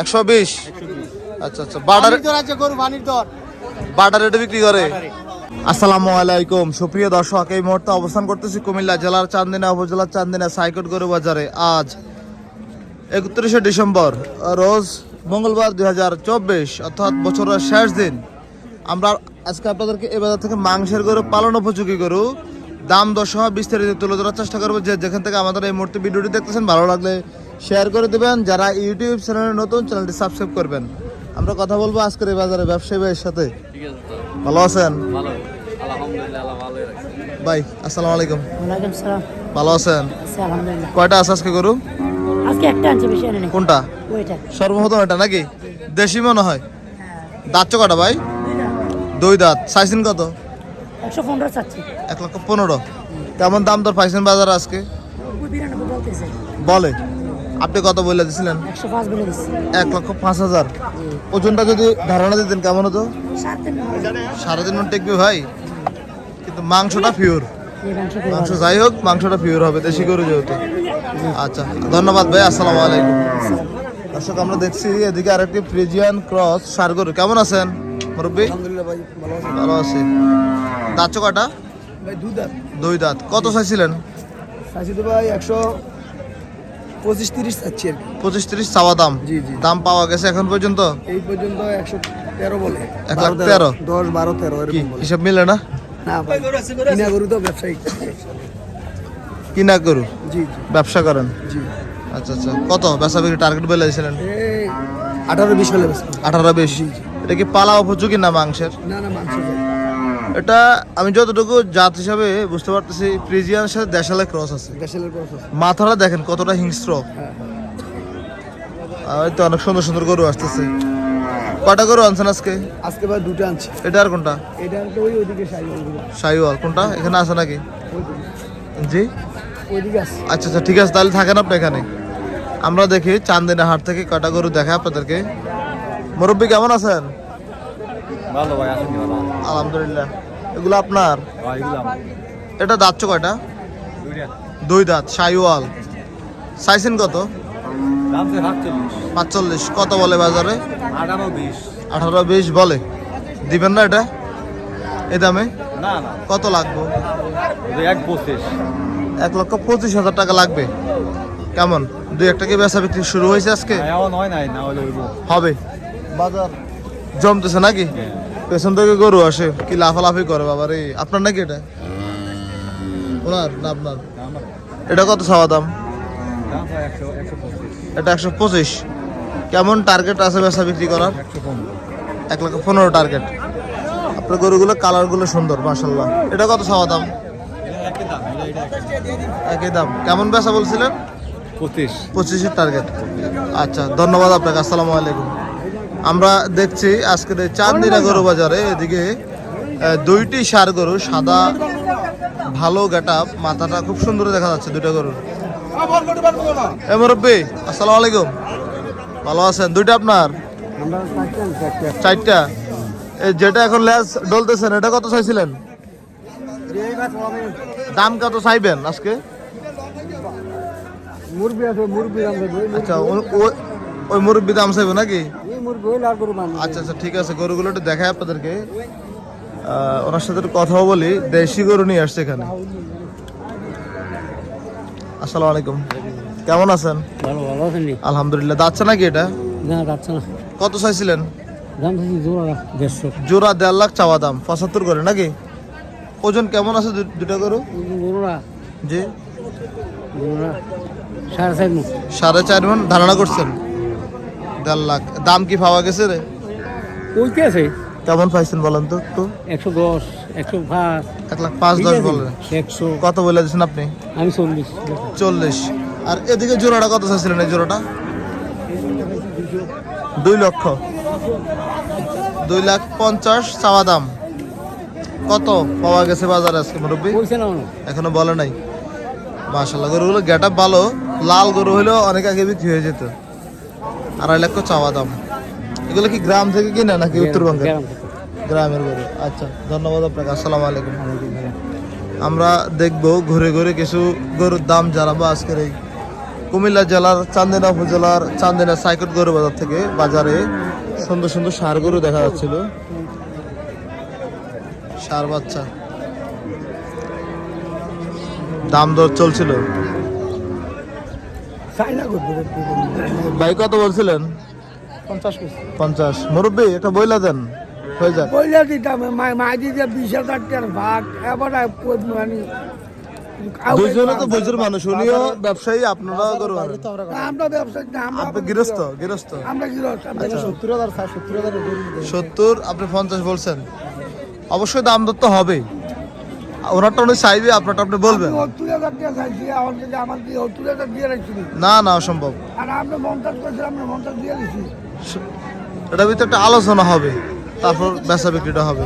একশো বিশ আচ্ছা আচ্ছা। বাটার আছে গরু বাটার রেটে বিক্রি করে? আসসালামু আলাইকুম। সুপ্রিয় দর্শক এই মুহূর্তে অবস্থান করতেছি কুমিল্লা জেলার চান্দিনা উপজেলার চান্দিনা সাইকট গরু বাজারে। আজ একত্রিশে ডিসেম্বর রোজ মঙ্গলবার দুই চব্বিশ অর্থাৎ বছরের শেষ দিন। আমরা আজকে আপনাদেরকে এ বাজার থেকে মাংসের গরু পালন উপযোগী গরু দাম দশ সহ বিস্তারিত তুলে ধরার চেষ্টা করব। যে যেখান থেকে আমাদের এই মুহূর্তে ভিডিওটি দেখতেছেন ভালো লাগলে শেয়ার করে দেবেন। যারা ইউটিউব চ্যানেলে নতুন চ্যানেলটি সাবস্ক্রাইব করবেন। আমরা কথা বলব আজকের এই বাজারে ব্যবসায়ী ভাইয়ের সাথে। ঠিক আছে স্যার ভালো আছেন? ভালো। আলহামদুলিল্লাহ আল্লাহ ভালোই রাখছে। ভাই আসসালামু আলাইকুম। সালাম। ভালো আছেন? আচ্ছা কয়টা আছে আজকে গরু? আজকে একটা আনছি বেশি আনি কোনটা? ওইটা। সর্বপ্রথম এটা নাকি? দেশি মনে হয়। দাঁত কটা ভাই? দুই দাঁত। সাইজেন কত? একশো পনেরো চাচ্ছি। এক লক্ষ পনেরো। কেমন দাম দর পাইছেন বাজার আজকে? বলে। আপনি কত বলে দিছিলেন এক লক্ষ পাঁচ হাজার। ওজনটা যদি ধারণা দিতেন কেমন হতো? সাড়ে তিন মন। টেকবে ভাই। কিন্তু মাংসটা পিওর মাংস। যাই হোক মাংসটা পিওর হবে দেশি গরু যেহেতু। আচ্ছা ধন্যবাদ ভাই আসসালামু আলাইকুম। দর্শক আমরা দেখছি এদিকে আরেকটি ফ্রিজিয়ান ক্রস সার গরু। কেমন আছেন মুরব্বী? আলহামদুলিল্লাহ ভাই ভালো আছে। ভালো আছি। দাঁত কটা দুই দাঁত। কত চাইছিলেন? চাইছি ভাই একশো পঁচিশ তিরিশ চাচ্ছি আর কি। পঁচিশ তিরিশ চাওয়া দাম। জি, জি। দাম পাওয়া গেছে এখন পর্যন্ত? এই পর্যন্ত একশো তেরো বলে। এক লাখ তেরো? দশ বারো তেরো কি এরকম বলে। হিসাব মিলে না? না ভাই কিনা গরু তো ব্যবসায়ী। কিনা গরু? জি জি। ব্যবসা করেন? জি। আচ্ছা আচ্ছা। কত? বেচা বিক্রি টার্গেট বলে দিয়েছিলেন? এই আঠারো বিশ হলে বেশ আঠারো বেশি। এটা কি পালা উপযোগী না মাংসের? না না মাংস ভাই। এটা আমি যতটুকু জাত হিসাবে বুঝতে পারতেছি ফ্রিজিয়ানের সাথে দেশালে ক্রস আছে। আছে। মাথাটা দেখেন কতটা হিংস্র। হ্যাঁ আর তো অনেক সুন্দর সুন্দর গরু আসতেছে। কটা গরু আনছেন আজকে? আজকে ভাই দুটো আনছি। এটা আর কোনটা? এটা তো ওই ওইদিকে সাই ওইদিকে শাহিওয়াল কোনটা? এখানে আছে নাকি? জি? ওইদিকে আছে। আচ্ছা আচ্ছা ঠিক আছে তাহলে থাকেন আপনি এখানে। আমরা দেখি চান্দিনা হাট থেকে কটা গরু দেখা আপনাদেরকে। মুরব্বী কেমন আছেন? ভালো ভাই আলহামদুলিল্লাহ। এগুলো আপনার? এটা দাঁতছ কয়টা? দুই দাঁত। সাইওয়াল। চাইছেন কত? পাঁচচল্লিশ কত বলে বাজারে? আঠারো বিশ। বলে। দিবেন না এটা? এ দামে? কত লাগবে? এক পঁচিশ। এক লক্ষ পঁচিশ হাজার টাকা লাগবে। কেমন? দুই একটা কি বেচা বিক্রি শুরু হয়েছে আজকে? হয় হবে। বাজার। জমতেছে নাকি? পেছন থেকে গরু আসে কি লাফালাফি করে বাবা রে? আপনার নাকি এটা? ওনার? না আপনার? এটা কত চাওয়া দাম? এটা একশো পঁচিশ। কেমন টার্গেট আছে বেচা বিক্রি করার? এক লক্ষ পনেরো টার্গেট আপনার গরুগুলো কালারগুলো সুন্দর মাসাল্লাহ এটা কত চাওয়া দাম? একই দাম। কেমন বেচা বলছিলেন? পঁচিশ। পঁচিশের টার্গেট আচ্ছা ধন্যবাদ আপনাকে। আসসালামু আলাইকুম। আমরা দেখছি আজকের চান্দিনা গরু বাজারে এদিকে দুইটি সার গরু সাদা ভালো গেট মাথাটা খুব সুন্দর দেখা যাচ্ছে দুইটা গরুর। এ মুরব্বী আসসালামু আলাইকুম। ভালো আছেন? দুইটা আপনার? চারটা। যেটা এখন ল্যাস ডলতেছেন এটা কত চাইছিলেন? দাম কত চাইবেন আজকে? আচ্ছা ওই মুরব্বী দাম চাইবে নাকি? মান আচ্ছা আচ্ছা ঠিক আছে গরুগুলো একটু দেখাই আপনাদেরকে। ওনার সাথে একটু কথাও বলি দেশি গরু নিয়ে আসছে এখানে। আসসালামু আলাইকুম। কেমন আছেন? ভালো ভালো আছেন আলহামদুলিল্লাহ যাচ্ছে নাকি এটা? না যাচ্ছে না। কত চাইছিলেন? দাম জোড়া দেড়শো। জোড়া দেড় লাখ চাওয়া দাম পঁচাত্তর করে নাকি? ওজন কেমন আছে দুটা গরু? গরুরা জি। গরুরা সাড়ে চার মুখ সাড়ে চার মন ধারণা করছেন? দেড় লাখ। দাম কি পাওয়া গেছে রে? কইতে আছে। কেমন পাইছেন বলেন তো একশো দশ একশো পাঁচ। এক লাখ পাঁচ দশ বললেন একশো। কত বলে দিচ্ছেন আপনি? আমি চল্লিশ। চল্লিশ। আর এদিকে জোড়াটা কত চাইছিলেন এই জোড়াটা? দুই লক্ষ। দুই লাখ পঞ্চাশ চাওয়া দাম। কত পাওয়া গেছে বাজারে আজকে মুরব্বী? এখনও বলে নাই। মাশাল্লাহ গরুগুলো গেট ভালো। লাল গরু হলেও অনেক আগে বিক্রি হয়ে যেত। আড়াই লক্ষ চাওয়া দাম। এগুলো কি গ্রাম থেকে কিনে নাকি উত্তরবঙ্গের? গ্রামের গরু। আচ্ছা ধন্যবাদ আপনাকে। আসসালামু আলাইকুম আমরা দেখব ঘুরে ঘুরে কিছু গরুর দাম জানাব আজকের এই কুমিল্লা জেলার চান্দিনা উপজেলার চান্দিনা সাইকট গরু বাজার থেকে বাজারে সুন্দর সুন্দর সার গরু দেখা যাচ্ছিল। সার বাচ্চা। দাম দর চলছিল। চাইনা করবে ভাই কত বলছিলেন? পঞ্চাশ পঞ্চাশ। মুরব্বী একটা বইলা দেন। হয়ে বইলে দিতাম মাই দিতে বিশ হাজার টাকার ভাগ এবার মানে। দুইজনে তো বুঝুর মানুষ উনিও ব্যবসায়ী আপনারা। আমরা ব্যবসা আমরা আপনি গৃহস্থ গৃহস্থ। আমরা কি সত্তর সত্তর হাজার সত্তর আপনি পঞ্চাশ বলছেন। অবশ্যই দাম দর তো হবেই। ওনারটা উনি চাইবে আপনারটা আপনি বলবেন। না না অসম্ভব। এটার ভিতরে একটা আলোচনা হবে তারপর বেচা বিক্রিটা হবে।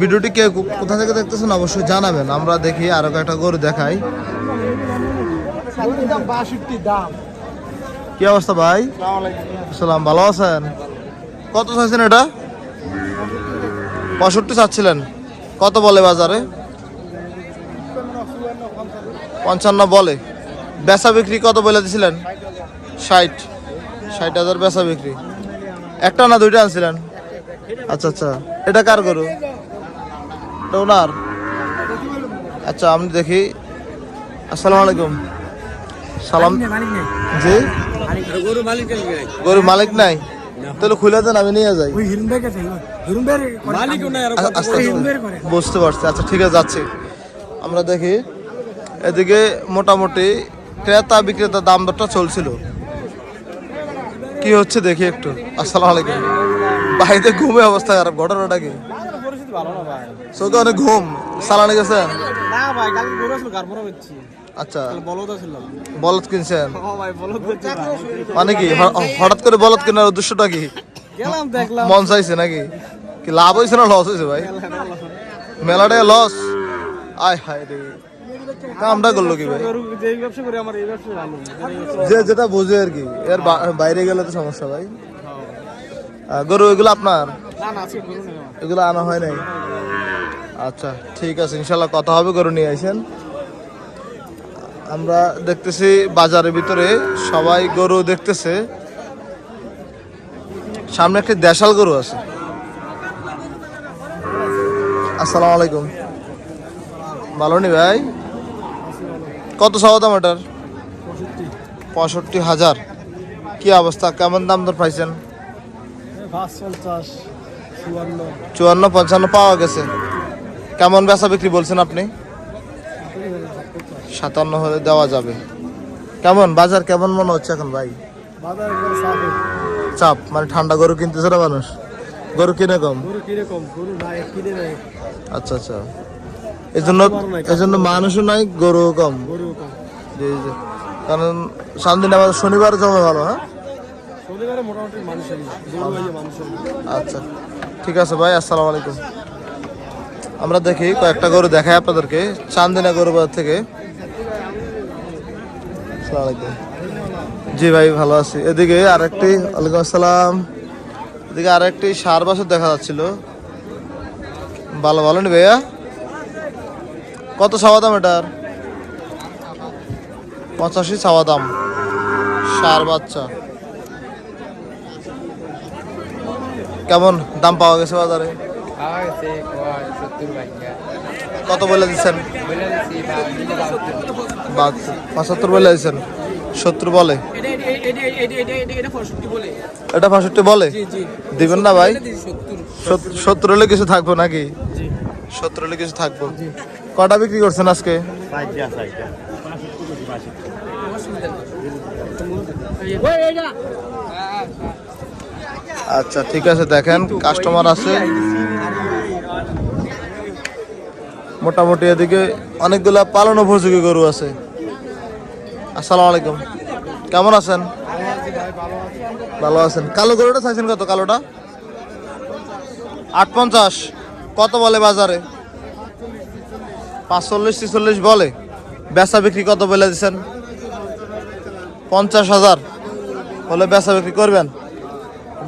ভিডিওটি কে কোথা থেকে দেখতেছেন অবশ্যই জানাবেন আমরা দেখি আরও কয়েকটা গরু দেখাই। কি অবস্থা ভাই? সালাম ভালো আছেন? কত চাইছেন এটা? পঁয়ষট্টি চাচ্ছিলেন। কত বলে বাজারে? পঞ্চান্ন বলে। বেচা বিক্রি কত বলে দিছিলেন? ষাট। ষাট হাজার বেচা বিক্রি। একটা না দুইটা আনছিলেন? আচ্ছা আচ্ছা। এটা কার গরু? এটা ওনার? আচ্ছা আমি দেখি। আসসালামু আলাইকুম। সালাম। জি? গরু মালিক নাই? তাহলে খুলে দেন আমি নিয়ে যাই। ওই হিরুন ভাই কাছে হিরুন ভাই মালিকও নাই আস্তে আস্তে বুঝতে পারছি। আচ্ছা ঠিক আছে যাচ্ছি। আমরা দেখি এদিকে মোটামুটি ক্রেতা বিক্রেতা দাম দরটা চলছিল। কি হচ্ছে দেখি একটু। আসসালামু আলাইকুম। বাড়িতে ঘুমে অবস্থা খারাপ ঘটনাটা কি? পরিস্থিতি ভালো না ভাই। চোখে অনেক ঘুম। সালানে গেছেন? না ভাই কালকে গরু আসলো গারমোরা হচ্ছি। আচ্ছা। বলদ ছিল বলদ কিনছেন? ও ভাই বলদ মানে কি হঠাৎ করে বলদ কেনার উদ্দেশ্যটা কি? গেলাম দেখলাম। মন চাইছে নাকি? কি লাভ হয়েছে না লস হয়েছে ভাই? মেলাটা লস। আয় হায় রে। কামটা করল কি ভাই? গরু যে যেটা বোঝে আর কি। এর বাইরে গেলে তো সমস্যা ভাই। গরু এগুলো আপনার? না না আজকে গরু এগুলো আনা হয় নাই? আচ্ছা ঠিক আছে ইনশাল্লাহ কথা হবে গরু নিয়ে আসেন আমরা দেখতেছি বাজারের ভিতরে সবাই গরু দেখতেছে। সামনে একটি দেশাল গরু আছে। আসসালামু আলাইকুম। ভালো নি ভাই? কত সওয়া দাম এটার পঁয়ষট্টি হাজার। কি অবস্থা? কেমন দাম দর পাইছেন? চুয়ান্ন পঞ্চান্ন পাওয়া গেছে। কেমন বেচা বিক্রি বলছেন আপনি? সাতান্ন হলে দেওয়া যাবে। কেমন? বাজার কেমন মনে হচ্ছে এখন ভাই? চাপ। মানে ঠান্ডা গরু কিনতেছে না মানুষ? গরু কিনে কম? আচ্ছা আচ্ছা। এই জন্য এই জন্য মানুষও নাই গরু কম। কারণ সামদিন আবার শনিবার জমে ভালো হ্যাঁ? আচ্ছা। ঠিক আছে ভাই আসসালামু আলাইকুম। আমরা দেখি কয়েকটা গরু দেখাই আপনাদেরকে। চান্দিনা গরু বাজার থেকে। জি ভাই, ভালো আছি। এদিকে আরেকটি, ওয়ালাইকুম আসসালাম। এদিকে আরেকটি সার বাছর দেখা যাচ্ছিল। ভালো ভালো নি ভাইয়া? কত চাওয়া দাম এটার? পঁচাশি চাওয়া দাম। সার বাচ্চা। কেমন? দাম পাওয়া গেছে বাজারে? কত বলে দিচ্ছেন পঁচাত্তর বলে দিচ্ছেন সত্তর বলে। এটা পঁয়ষট্টি বলে। দিবেন না ভাই? সত্তর হলে কিছু থাকব নাকি? সত্তর হলে কিছু থাকব। কটা বিক্রি করছেন আজকে? আচ্ছা ঠিক আছে দেখেন কাস্টমার আছে। মোটামুটি এদিকে অনেকগুলা পালন উপযোগী গরু আছে। আসসালামু আলাইকুম। কেমন আছেন? ভালো আছেন। কালো গরুটা চাইছেন কত? কালোটা? আট পঞ্চাশ কত বলে বাজারে? পাঁচচল্লিশ, ছিচল্লিশ বলে। বেচা বিক্রি কত বলে দিচ্ছেন পঞ্চাশ হাজার। হলে বেচা বিক্রি করবেন।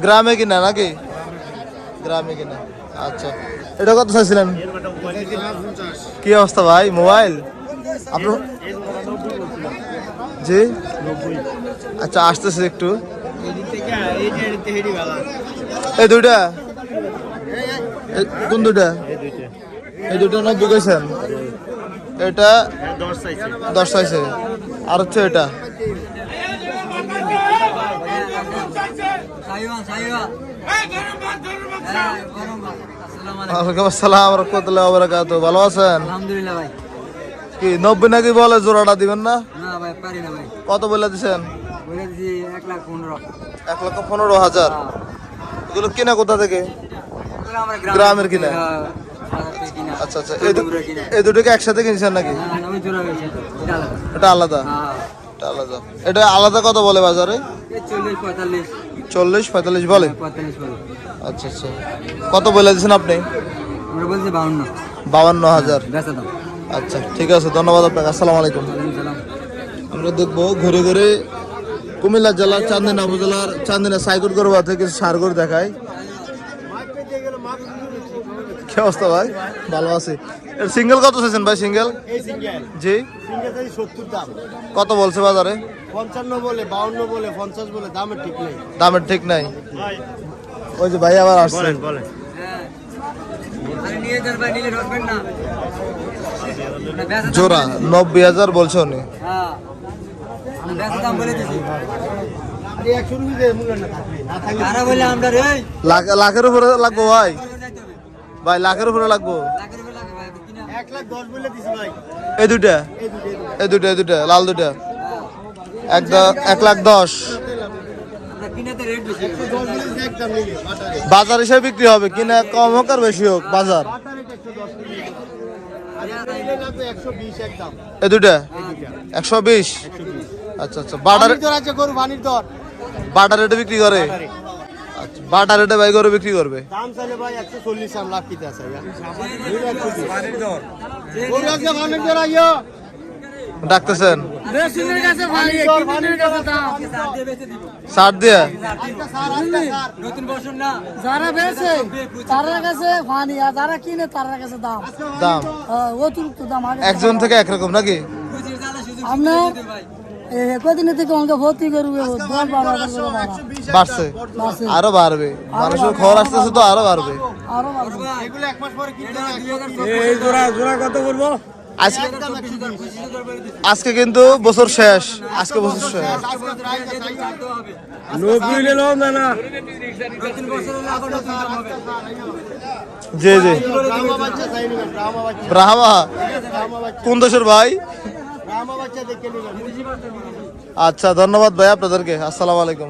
গ্রামে কিনা নাকি? গ্রামে কিনা। আচ্ছা। এটা কত চাইছিলেন? কি অবস্থা ভাই? মোবাইল? আপনার জি? আচ্ছা আসতেছে একটু। এই দুইটা? কোন দুইটা? এই দুটো নব্বই কইছেন? এটা দশ চাইছে। আর হচ্ছে এটা? ওয়ালাইকুম আসসালাম রহমতুল্লাহ বারাকাতু ভালো আছেন? আলহামদুলিল্লাহ ভাই। কি নব্বই নাকি বলে জোড়াটা দিবেন না? না ভাই পারি না ভাই। কত বলে দিছেন? এক লাখ পনেরো। এক লক্ষ পনেরো হাজার। এগুলো কিনা কোথা থেকে? গ্রামের কিনা? হ্যাঁ, কিনা। আচ্ছা আচ্ছা। এই দুটোকে একসাথে কিনছেন নাকি? হয়েছে এটা আলাদা। এটা আলাদা? হ্যাঁ। এটা আলাদা। কত বলে বাজারে? চল্লিশ পঁয়তাল্লিশ। চল্লিশ পঁয়তাল্লিশ বলে? আচ্ছা আচ্ছা। কত বলে দিয়েছেন আপনি? আমরা বলছি বাউন্ন। বাউন্ন হাজার। আচ্ছা ঠিক আছে ধন্যবাদ আপনাকে আসসালামু আলাইকুম। আমরা দেখব ঘুরে ঘুরে কুমিল্লা জেলার চান্দিনা উপজেলার চান্দিনা সাইকুট গরবা থেকে সারগর দেখায়। কি অবস্থা ভাই? ভালো আছি। এর সিঙ্গেল কত চাইছেন ভাই সিঙ্গেল? জি? সিঙ্গেল চাই সত্তর দাম। কত বলছে বাজারে? পঞ্চান্ন বলে বাউন্ন বলে পঞ্চাশ বলে দামের ঠিক নেই। দামের ঠিক নাই। ওই যে ভাই আবার আসছে। হ্যাঁ আরে নিয়ে যান ভাই নিলে ঠকবেন না আমরা বেচা দাম জোড়া বলে দিছি। নব্বই হাজার বলছে উনি হ্যাঁ লাখের উপরে লাগবো ভাই। ভাই লাখের উপরে লাগবো। লাখের উপরে লাগে ভাই কিনা এক লাখ দশ বলে দিছি ভাই। এই দুটো এই দুটো। এই দুইটা লাল দুইটা। এক লাখ দশ। বাজার হিসেবে বিক্রি হবে কিনা কম হোক আর বেশি হোক বাজার। নিলে লাগবে একশো বিশ। আচ্ছা আচ্ছা। বাটার বাটার রেটে বিক্রি করে? আচ্ছা বাটার রেটে ভাই করে বিক্রি করবে? দাম ডাকতেছেন? সার দিয়ে নতুন বছর না। যারা বেছে তারা কাছে ফানি আর যারা কিনে তারা কাছে দাম। দাম? অতিরিক্ত দাম একজন থেকে একরকম নাকি? আপনার এ, কদিনের থেকে আমাকে ভর্তি করবে। বাড়ছে। আরও বাড়বে। মানুষের খবর আসতেছে তো আরও বাড়বে। আরও বাড়বে। এগুলো এক মাস পরে কিনতে এই জোড়া জোড়া কত বলব আজকে আজকে কিন্তু বছর শেষ। আজকে বছর শেষ। জি জি। ব্রাহ্মা বাচ্চা। কোন দেশের ভাই? আচ্ছা ধন্যবাদ ভাই আপনাদেরকে। আসসালামু আলাইকুম।